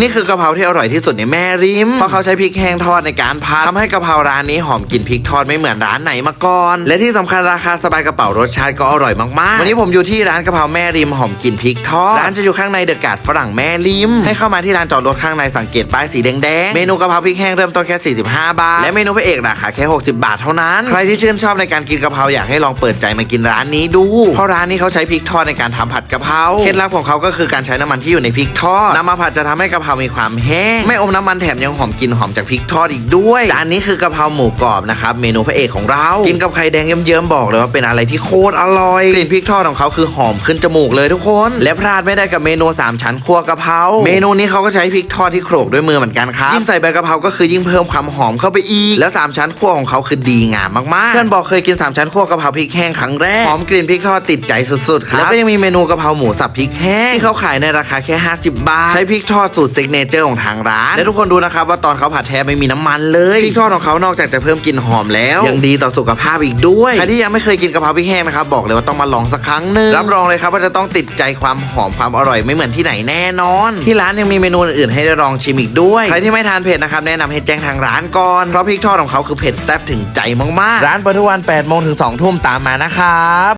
นี่คือกะเพราที่อร่อยที่สุดในแม่ริม เพราะเขาใช้พริกแห้งทอดในการผัดทำให้กะเพราร้านนี้หอมกลิ่นพริกทอดไม่เหมือนร้านไหนมาก่อน และที่สำคัญราคาสบายกระเป๋ารสชาติก็อร่อยมากๆ วันนี้ผมอยู่ที่ร้านกะเพราแม่ริมหอมกลิ่นพริกทอด ร้านจะอยู่ข้างในเดอะการ์ดฝรั่งแม่ริม ให้เข้ามาที่ร้านจอดรถข้างในสังเกตป้ายสีแดงๆ เมนูกะเพราพริกแห้งเริ่มต้นแค่ 45 บาท และเมนูพระเอกราคาแค่ 60 บาทเท่านั้น ใครที่ชื่นชอบในการกินกะเพราอยากให้ลองเปิดใจมากินร้านนี้ดู เพราะร้านนี้เขาใช้พริกทอดในการทำผัดกะเพรา เคล็ดลับของเขาก็คือการใช้น้ำมันที่อยู่ในพริกทอดนำมาผัดจะทำให้กะเพรามีความแห้ง ไม่อมน้ำมันแถมยังหอมกลิ่นหอมจากพริกทอดอีกด้วยจานนี้คือกะเพราหมูกรอบนะครับเมนูพระเอกของเรา กินกับไข่แดงเยิ้มๆบอกเลยว่าเป็นอะไรที่โคตรอร่อยกลิ่นพริกทอดของเขาคือหอมขึ้นจมูกเลยทุกคน และพลาดไม่ได้กับเมนูสามชั้นคั่วกะเพราเมนูนี้เขาก็ใช้พริกทอดที่โขลกด้วยมือเหมือนกันครับยิ่งใส่ใบกะเพราก็คือยิ่งเพิ่มความหอมเข้าไปอีกแล้วสามชั้นคั่วของเขาคือดีงามมากๆเพื่อนบอกเคยกินสามชั้นคั่วกะเพราพริกแห้งครั้งแรกหอมกลิ่นพริกทอดติดใจสุดๆครับแล้วก็ยังมีเมนูกะเพราหมูสับพริกแห้งที่เขาขายในราคาแค่ 50 บาทใช้พริกทอดสูตรซิกเนเจอร์ของทางร้าน และทุกคนดูนะครับว่าตอนเขาผัดแทบไม่มีน้ำมันเลยพริกทอดของเขานอกจากจะเพิ่มกลิ่นหอมแล้ว ยังดีต่อสุขภาพอีกด้วยใครที่ยังไม่เคยกินกะเพราพริกแห้งนะครับบอกเลยว่าต้องมาลองสักครั้งหนึ่งรับรองเลยครับว่าจะต้องติดใจความหอมความอร่อยไม่เหมือนที่ไหนแน่นอน ที่ร้านยังมีเมนูอื่นๆให้ได้ลองชิมอีกด้วยใครที่ไม่ทานเผ็ดนะครับแนะนำให้แจ้งทางร้านก่อนเพราะพริกทอดของเขาคือเผ็ดแซ่บถึงใจมากๆ ร้านเปิดทุกวัน8โมงถึง2ทุ่มตามมานะครับ